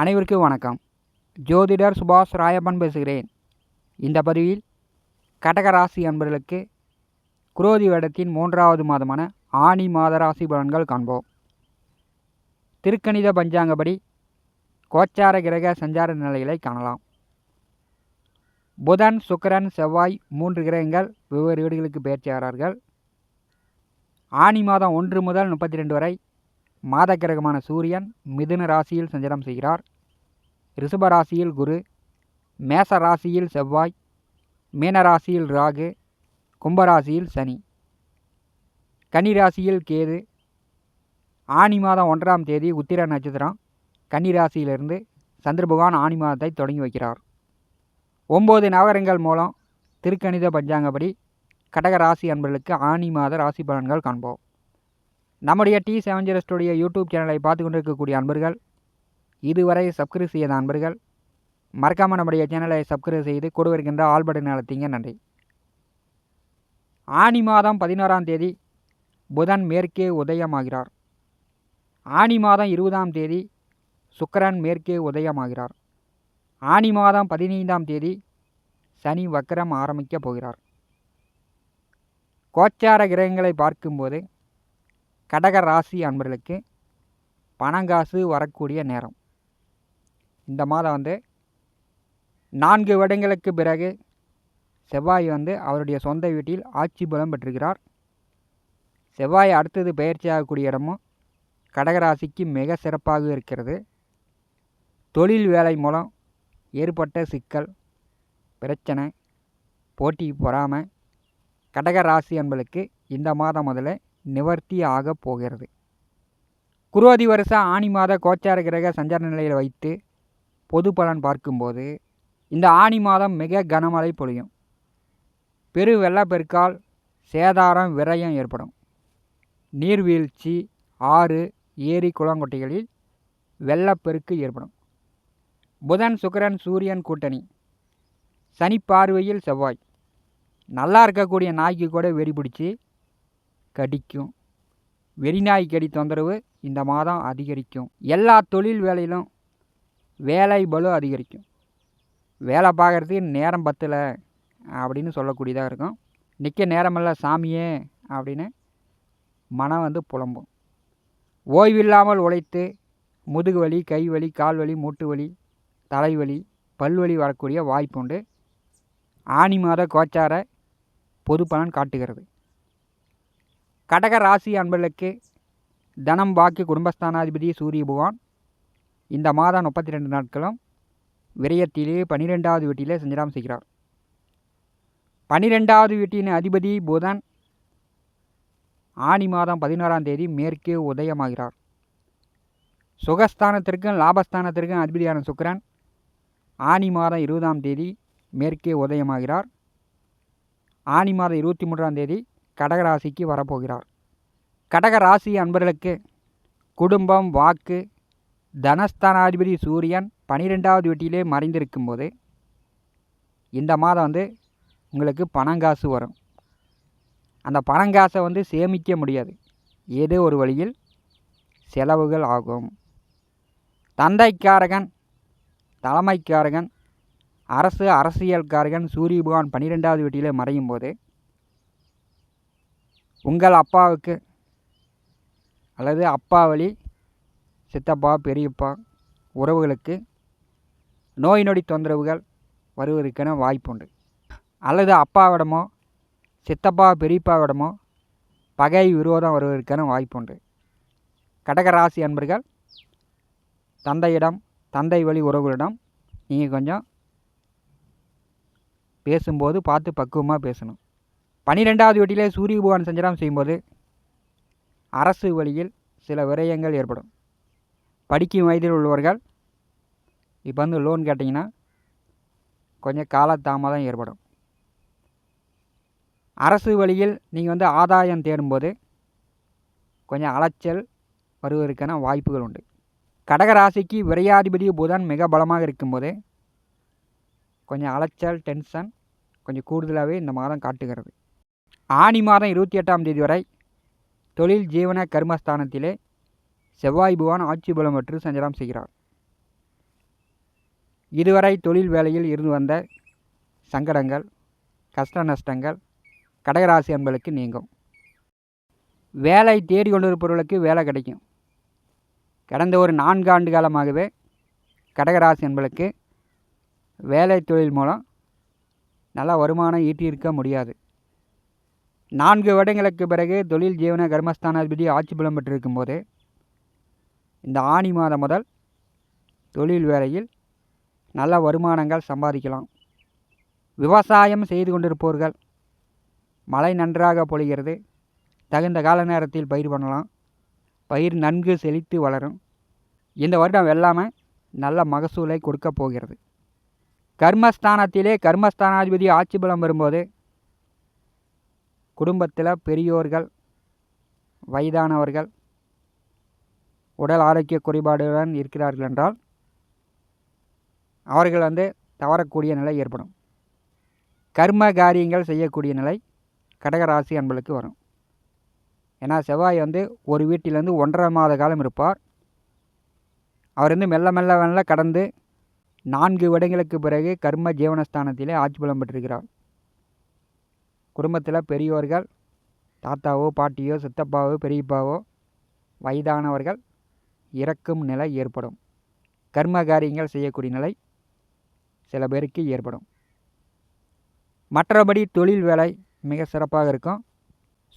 அனைவருக்கும் வணக்கம். ஜோதிடர் சுபாஷ் ராயப்பன் பேசுகிறேன். இந்த பதிவில் கடகராசி அன்பர்களுக்கு குரோதி வேடத்தின் மூன்றாவது மாதமான ஆனி மாத ராசி பலன்கள் காண்போம். திருக்கணித பஞ்சாங்கப்படி கோச்சார கிரக சஞ்சார நிலைகளை காணலாம். புதன் சுக்கரன் செவ்வாய் மூன்று கிரகங்கள் வெவ்வேறு வீடுகளுக்கு பயிற்சியாளர்கள் ஆனி மாதம் ஒன்று முதல் முப்பத்தி ரெண்டு வரை மாத கிரகமான சூரியன் மிதுன ராசியில் சஞ்சாரம் செய்கிறார். ரிஷப ராசியில் குரு மேச ராசியில் செவ்வாய் மீன ராசியில் ராகு கும்பராசியில் சனி. கன்னி ராசியில் கேது ஆனி மாதம் ஒன்றாம் தேதி உத்திர நட்சத்திரம் கன்னி ராசியிலிருந்து சந்திர பகவான் ஆனி மாதத்தை தொடங்கி வைக்கிறார். ஒம்பது நகரங்கள் மூலம் திருக்கணித பஞ்சாங்கப்படி கடக ராசி அன்பர்களுக்கு ஆனி மாத ராசி பலன்கள் காண்போம். நம்முடைய T seven zero studio YouTube சேனலை பார்த்து கொண்டிருக்கக்கூடிய அன்பர்கள் இதுவரை சப்ஸ்கிரைப் செய்யாத அன்பர்கள் மறக்காமல் நம்முடைய சேனலை சப்ஸ்கிரைப் செய்து கூட இருக்கின்ற ஆல் பட்டன் அழுத்திங்க நன்றி. ஆனி மாதம் பதினோராம் தேதி புதன் மேற்கே உதயமாகிறார். ஆனி மாதம் இருபதாம் தேதி சுக்கரன் மேற்கே உதயமாகிறார். ஆனி மாதம் பதினைந்தாம் தேதி சனி வக்கரம் ஆரம்பிக்கப் போகிறார். கோச்சார கிரகங்களை பார்க்கும்போது கடக ராசி அன்பர்களுக்கு பணங்காசு வரக்கூடிய நேரம். இந்த மாதம் வந்து நான்கு வருடங்களுக்கு பிறகு செவ்வாய் வந்து அவருடைய சொந்த வீட்டில் ஆட்சி பலம் பெற்றிருக்கிறார். செவ்வாய் அடுத்தது பயிற்சியாகக்கூடிய இடமும் கடகராசிக்கு மிக சிறப்பாக இருக்கிறது. தொழில் வேலை மூலம் ஏற்பட்ட சிக்கல் பிரச்சனை போட்டி பொறாமை கடகராசி என்பளுக்கு இந்த மாதம் முதல்ல நிவர்த்தி போகிறது. குரோதி வருஷ ஆணி மாத கோச்சார கிரக சஞ்சார நிலையில் வைத்து பொது பலன் பார்க்கும்போது இந்த ஆணி மாதம் மிக கனமழை பொழியும். பெரு வெள்ளப்பெருக்கால் சேதாரம் விரயம் ஏற்படும். நீர்வீழ்ச்சி ஆறு ஏரி குளங்கொட்டைகளில் வெள்ளப்பெருக்கு ஏற்படும். புதன் சுக்கிரன் சூரியன் கூட்டணி. சனி பார்வையில் செவ்வாய். நல்லா இருக்கக்கூடிய நாய்க்கு கூட வெறி பிடிச்சி கடிக்கும். வெறிநாய் கடி தொந்தரவு இந்த மாதம் அதிகரிக்கும். எல்லா தொழில் வேலையிலும் வேலை பலு அதிகரிக்கும். வேலை பார்க்குறதுக்கு நேரம் பத்தலை அப்படின்னு சொல்லக்கூடியதாக இருக்கும். நிற்க நேரமில்ல சாமியே அப்படின்னு மனம் வந்து புலம்பும். ஓய்வில்லாமல் உழைத்து முதுகு வலி கை வலி கால் வலி மூட்டு வலி தலைவலி பல்வலி வரக்கூடிய வாய்ப்புண்டு ஆணி ஆனி மாத கோச்சார பொது பலன் காட்டுகிறது. கடக ராசி அன்பர்களுக்கு தனம் பாக்கி குடும்பஸ்தானாதிபதி சூரிய பகவான். இந்த மாதம் முப்பத்தி ரெண்டு நாட்களும் விரயத்திலே பனிரெண்டாவது வீட்டிலே சஞ்சாரம் செய்கிறார். பனிரெண்டாவது வீட்டின் அதிபதி புதன் ஆனி மாதம் பதினோராம் தேதி மேற்கே உதயமாகிறார். சுகஸ்தானத்திற்கும் லாபஸ்தானத்திற்கும் அதிபதியான சுக்கிரன் ஆனி மாதம் இருபதாம் தேதி மேற்கே உதயமாகிறார். ஆனி மாதம் இருபத்தி மூன்றாம் தேதி கடகராசிக்கு வரப்போகிறார். கடக ராசி அன்பர்களுக்கு குடும்பம் வாக்கு தனஸ்தானாதிபதி சூரியன் பனிரெண்டாவது வீட்டிலே மறைந்திருக்கும் போது இந்த மாதம் வந்து உங்களுக்கு பணங்காசு வரும். அந்த பணங்காசை வந்து சேமிக்க முடியாது. ஏதோ ஒரு வழியில் செலவுகள் ஆகும். தந்தைக்காரகன் தலைமைக்காரகன் அரசு அரசியல்காரகன் சூரிய பகவான் பன்னிரெண்டாவது வீட்டிலே மறையும் போது உங்கள் அப்பாவுக்கு அல்லது அப்பா வழி சித்தப்பா பெரியப்பா உறவுகளுக்கு நோய் நொடி தொந்தரவுகள் வருவதற்கான வாய்ப்புண்டு. அல்லது அப்பாவிடமோ சித்தப்பா பெரியப்பாவிடமோ பகை விரோதம் வருவதற்கான வாய்ப்புண்டு. கடகராசி அன்பர்கள் தந்தையிடம் தந்தை வழி உறவுகளிடம் நீங்கள் கொஞ்சம் பேசும்போது பார்த்து பக்குவமாக பேசணும். பன்னிரெண்டாவது வீட்டிலே சூரிய பகவான் சஞ்சாரம் செய்யும்போது அரசு வழியில் சில விரயங்கள் ஏற்படும். படிக்கும் வயதில் உள்ளவர்கள் இப்போ வந்து லோன் கேட்டிங்கன்னா கொஞ்சம் காலதாமதம் ஏற்படும். அரசு வழியில் நீங்கள் வந்து ஆதாயம் தேடும்போது கொஞ்சம் அலைச்சல் வருவதற்கான வாய்ப்புகள் உண்டு. கடகராசிக்கு விரையாதிபதி புதன் மிக பலமாக இருக்கும்போது கொஞ்சம் அலைச்சல் டென்ஷன் கொஞ்சம் கூடுதலாகவே இந்த மாதம் காட்டுகிறது. ஆனி மாதம் இருபத்தி எட்டாம் தேதி வரை தொழில் ஜீவன கர்மஸ்தானத்திலே செவ்வாய் புவான் ஆட்சி பலம் பெற்று சஞ்சாரம் செய்கிறார். இதுவரை தொழில் வேலையில் இருந்து வந்த சங்கடங்கள் கஷ்ட நஷ்டங்கள் கடகராசி என்பளுக்கு நீங்கும். வேலை தேடி கொண்டிருப்பவர்களுக்கு வேலை கிடைக்கும். கடந்த ஒரு நான்கு ஆண்டு காலமாகவே கடகராசி என்பளுக்கு வேலை தொழில் மூலம் நல்ல வருமானம் ஈட்டியிருக்க முடியாது. நான்கு வருடங்களுக்கு பிறகு தொழில் ஜீவன கர்மஸ்தானாதிபதி ஆட்சி பலம் பெற்றிருக்கும் போது இந்த ஆணி மாதம் முதல் தொழில் வேலையில் நல்ல வருமானங்கள் சம்பாதிக்கலாம். விவசாயம் செய்து கொண்டிருப்பவர்கள் மழை நன்றாக பொழிகிறது. தகுந்த கால நேரத்தில் பயிர் பண்ணலாம். பயிர் நன்கு செழித்து வளரும். இந்த வருடம் வெள்ளாமை நல்ல மகசூலை கொடுக்க போகிறது. கர்மஸ்தானத்திலே கர்மஸ்தானாதிபதி ஆட்சி பலம் வரும்போது குடும்பத்தில் பெரியோர்கள் வயதானவர்கள் உடல் ஆரோக்கிய குறைபாடுடன் இருக்கிறார்கள் என்றால் அவர்கள் வந்து தவறக்கூடிய நிலை ஏற்படும். கர்ம காரியங்கள் செய்யக்கூடிய நிலை கடகராசி அன்பளுக்கு வரும். ஏன்னா செவ்வாய் வந்து ஒரு வீட்டிலேருந்து ஒன்றரை மாத காலம் இருப்பார். அவர் வந்து மெல்ல மெல்ல மெல்ல கடந்து நான்கு வருடங்களுக்கு பிறகு கர்ம ஜீவனஸ்தானத்திலே ஆட்சி பலம் பெற்றிருக்கிறார். குடும்பத்தில் பெரியோர்கள் தாத்தாவோ பாட்டியோ சித்தப்பாவோ பெரியப்பாவோ வயதானவர்கள் இறக்கும் நிலை ஏற்படும். கர்ம காரியங்கள் செய்யக்கூடிய நிலை சில பேருக்கு ஏற்படும். மற்றபடி தொழில் வேலை மிக சிறப்பாக இருக்கும்.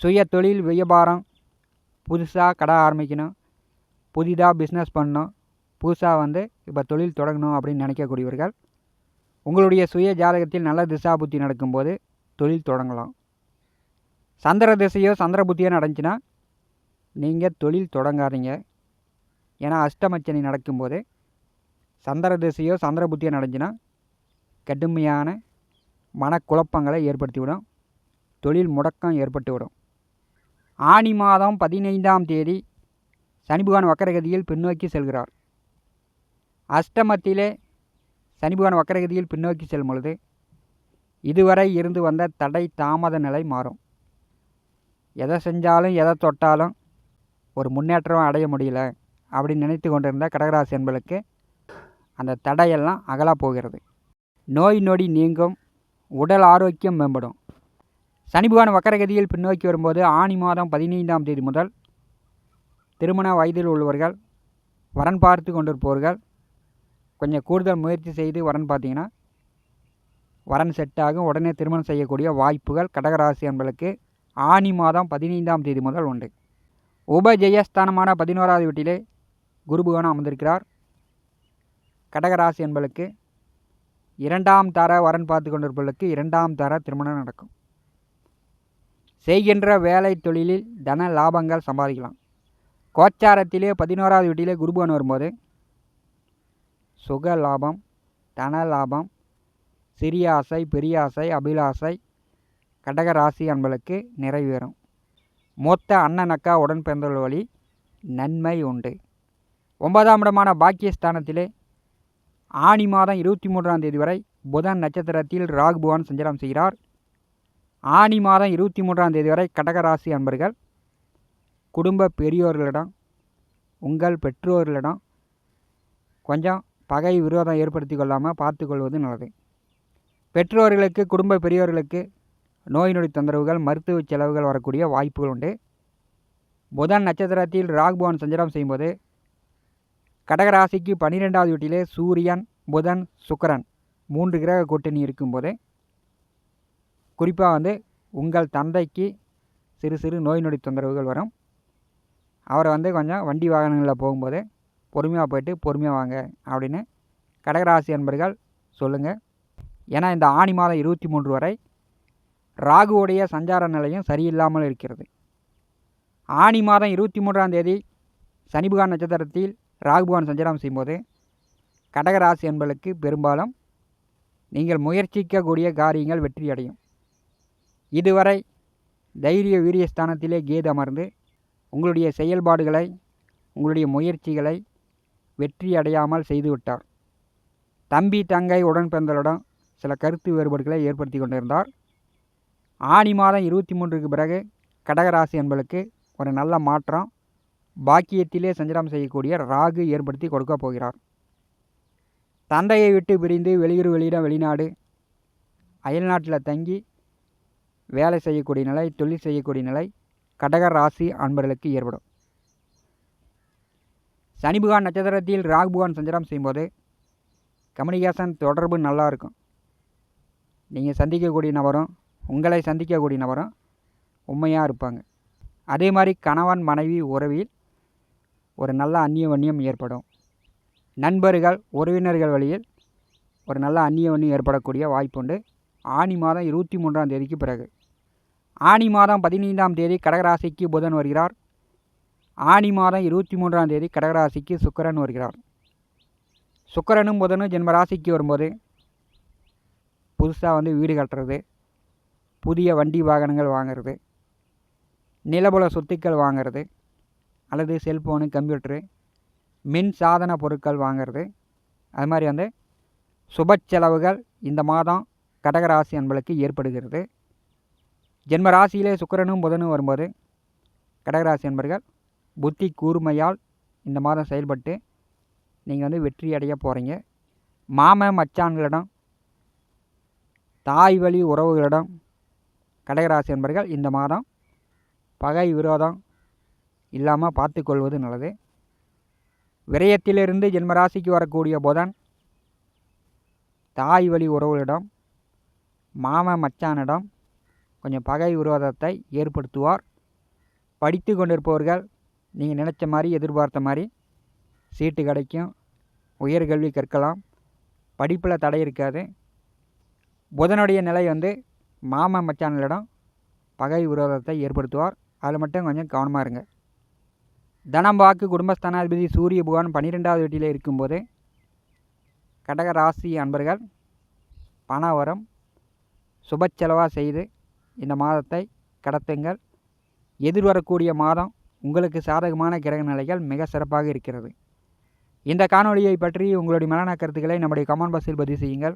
சுய தொழில் வியாபாரம் புதுசாக கடை ஆரம்பிக்கணும். புதிதாக பிஸ்னஸ் பண்ணணும். புதுசாக வந்து இப்போ தொழில் தொடங்கணும் அப்படின்னு நினைக்கக்கூடியவர்கள் உங்களுடைய சுய ஜாதகத்தில் நல்ல திசா புத்தி நடக்கும்போது தொழில் தொடங்கலாம். சந்திர திசையோ சந்திர புத்தியோ நடந்துச்சுன்னா நீங்கள் தொழில் தொடங்காதீங்க. ஏன்னா அஷ்டமச்சனி நடக்கும்போது சந்திர திசையோ சந்திர புத்தியோ நடந்துச்சுன்னா கடுமையான மனக்குழப்பங்களை ஏற்படுத்திவிடும். தொழில் முடக்கம் ஏற்பட்டுவிடும். ஆனி மாதம் பதினைந்தாம் தேதி சனிபகவான் வக்கரகதியில் பின்னோக்கி செல்கிறார். அஷ்டமத்திலே சனிபகவான் வக்கரகதியில் பின்னோக்கி செல்லும் பொழுது இதுவரை இருந்து வந்த தடை தாமத நிலை மாறும். எதை செஞ்சாலும் எதை தொட்டாலும் ஒரு முன்னேற்றம் அடைய முடியல அப்படின்னு நினைத்து கொண்டிருந்த கடகராசி என்பளுக்கு அந்த தடையெல்லாம் அகலாக போகிறது. நோய் நொடி நீங்கும் உடல் ஆரோக்கியம் மேம்படும். சனி பகவான் வக்கரகதியில் பின்னோக்கி வரும்போது ஆணி மாதம் பதினைந்தாம் தேதி முதல் திருமண வயதில் உள்ளவர்கள் வரன் பார்த்து கொண்டிருப்பவர்கள் கொஞ்சம் கூடுதல் முயற்சி செய்து வரன் பார்த்தீங்கன்னா வரன் செட் ஆகும் உடனே திருமணம் செய்யக்கூடிய வாய்ப்புகள் கடகராசி என்பளுக்கு ஆனி மாதம் பதினைந்தாம் தேதி முதல் உண்டு. உபஜெயஸ்தானமான பதினோராவது வீட்டிலே குருபுகனம் அமர்ந்திருக்கிறார். கடகராசி என்பளுக்கு இரண்டாம் தர வரன் பார்த்து கொண்டிருப்பவர்களுக்கு இரண்டாம் தர திருமணம் நடக்கும். செய்கின்ற வேலை தொழிலில் தன லாபங்கள் சம்பாதிக்கலாம். கோச்சாரத்திலே பதினோராவது வீட்டிலே குருபுகன் வரும்போது சுக லாபம் தன லாபம் சிறிய ஆசை பெரிய ஆசை அபிலாசை கடக ராசி அன்பளுக்கு நிறைவேறும். மொத்த அண்ணனக்கா உடன் பிறந்தவள் வழி நன்மை உண்டு. ஒன்பதாம் இடமான பாக்கியஸ்தானத்திலே ஆணி மாதம் இருபத்தி மூன்றாம் தேதி வரை புதன் நட்சத்திரத்தில் ராகு பகவான் சஞ்சாரம் செய்கிறார். ஆணி மாதம் இருபத்தி மூன்றாம் தேதி வரை கடகராசி அன்பர்கள் குடும்ப பெரியோர்களிடம் உங்கள் பெற்றோர்களிடம் கொஞ்சம் பகை விரோதம் ஏற்படுத்தி கொள்ளாமல் பார்த்து கொள்வது நல்லது. பெற்றோர்களுக்கு குடும்ப பெரியோர்களுக்கு நோய் நொடி தொந்தரவுகள் மருத்துவ செலவுகள் வரக்கூடிய வாய்ப்புகள் உண்டு. புதன் நட்சத்திரத்தில் ராகுபவன் சஞ்சாரம் செய்யும்போது கடகராசிக்கு பன்னிரெண்டாவது வீட்டிலே சூரியன் புதன் சுக்கரன் மூன்று கிரக கூட்டணி இருக்கும்போது குறிப்பாக வந்து உங்கள் தந்தைக்கு சிறு சிறு நோய் நொடி தொந்தரவுகள் வரும். அவரை வந்து கொஞ்சம் வண்டி வாகனங்களில் போகும்போது பொறுமையாக போயிட்டு பொறுமையாக வாங்க அப்படின்னு கடகராசி அன்பர்கள் சொல்லுங்கள் ஏன்னா இந்த ஆணி மாதம் இருபத்தி மூன்று வரை ராகுவுடைய சஞ்சார நிலையும் சரியில்லாமல் இருக்கிறது. ஆணி மாதம் இருபத்தி மூன்றாம் தேதி சனிபகான் நட்சத்திரத்தில் ராகுபகான் சஞ்சாரம் செய்யும்போது கடகராசி என்பளுக்கு பெரும்பாலும் நீங்கள் முயற்சிக்கக்கூடிய காரியங்கள் வெற்றி அடையும் இதுவரை தைரிய வீரியஸ்தானத்திலே கேது அமர்ந்து உங்களுடைய செயல்பாடுகளை உங்களுடைய முயற்சிகளை வெற்றி அடையாமல் செய்துவிட்டார். தம்பி தங்கை உடன் பிறந்தவரிடம் சில கருத்து வேறுபாடுகளை ஏற்படுத்தி கொண்டிருந்தார். ஆணி மாதம் இருபத்தி மூன்றுக்கு பிறகு கடகராசி என்பளுக்கு ஒரு நல்ல மாற்றம். பாக்கியத்திலே சஞ்சாரம் செய்யக்கூடிய ராகு ஏற்படுத்தி கொடுக்க போகிறார். தந்தையை விட்டு பிரிந்து வெளியூர் வெளியிடம் வெளிநாடு அயல்நாட்டில் தங்கி வேலை செய்யக்கூடிய நிலை தொழில் செய்யக்கூடிய நிலை கடக ராசி அன்பர்களுக்கு ஏற்படும். சனி நட்சத்திரத்தில் ராகு பகவான் சஞ்சாரம் செய்யும்போது கம்யூனிகேஷன் தொடர்பு நல்லா இருக்கும். நீங்கள் சந்திக்கக்கூடிய நபரும் உங்களை சந்திக்கக்கூடிய நபரும் உண்மையாக இருப்பாங்க. அதே மாதிரி கணவன் மனைவி உறவில் ஒரு நல்ல அந்நிய அந்நியவன்யம் ஏற்படும். நண்பர்கள் உறவினர்கள் வழியில் ஒரு நல்ல அந்நிய வன்னியம் ஏற்படக்கூடிய வாய்ப்புண்டு. ஆனி மாதம் இருபத்தி மூன்றாம் தேதிக்கு பிறகு. ஆனி மாதம் பதினைந்தாம் தேதி கடகராசிக்கு புதன் வருகிறார். ஆனி மாதம் இருபத்தி மூன்றாம் தேதி கடகராசிக்கு சுக்கரன் வருகிறார். சுக்கரனும் புதனும் ஜென்மராசிக்கு வரும்போது புதுசாக வந்து வீடு கட்டுறது புதிய வண்டி வாகனங்கள் வாங்குறது நிலபுல சொத்துக்கள் வாங்குறது அல்லது செல்ஃபோனு கம்ப்யூட்டரு மின் சாதன பொருட்கள் வாங்குறது. அது மாதிரி வந்து சுப செலவுகள் இந்த மாதம் கடகராசி என்பளுக்கு ஏற்படுகிறது. ஜென்ம ராசியிலே சுக்கிரனும் புதனும் வரும்போது கடகராசி என்பர்கள் புத்தி கூர்மையால் இந்த மாதம் செயல்பட்டு நீங்கள் வந்து வெற்றி அடைய போகிறீங்க மாம மச்சான்களிடம் தாய் வழி உறவுகளிடம் கடகராசி என்பர்கள் இந்த மாதம் பகை விரோதம் இல்லாமல் பார்த்துக்கொள்வது நல்லது. விரயத்திலிருந்து ஜென்மராசிக்கு வரக்கூடிய புதன் தாய் வழி உறவுகளிடம் மாம மச்சானிடம் கொஞ்சம் பகை விரோதத்தை ஏற்படுத்துவார். படித்து கொண்டிருப்பவர்கள் நீங்கள் நினச்ச மாதிரி எதிர்பார்த்த மாதிரி சீட்டு கிடைக்கும் உயர்கல்வி கற்கலாம். படிப்பில் தடை இருக்காது. புதனுடைய நிலை வந்து மாம மச்சான்களிடம் பகை விரோதத்தை ஏற்படுத்துவார். அதில் மட்டும் கொஞ்சம் கவனமாக இருங்க. தனம் வாக்கு குடும்பஸ்தானாதிபதி சூரிய புகான் பன்னிரெண்டாவது வீட்டில் இருக்கும்போது கடக ராசி அன்பர்கள் பண வரம் சுப செலவாக செய்து இந்த மாதத்தை கடத்துங்கள். எதிர்வரக்கூடிய மாதம் உங்களுக்கு சாதகமான கிரக நிலைகள் மிக சிறப்பாக இருக்கிறது. இந்த காணொலியை பற்றி உங்களுடைய மரண கருத்துக்களை நம்முடைய கமெண்ட் பாக்ஸில் பதிவு செய்யுங்கள்.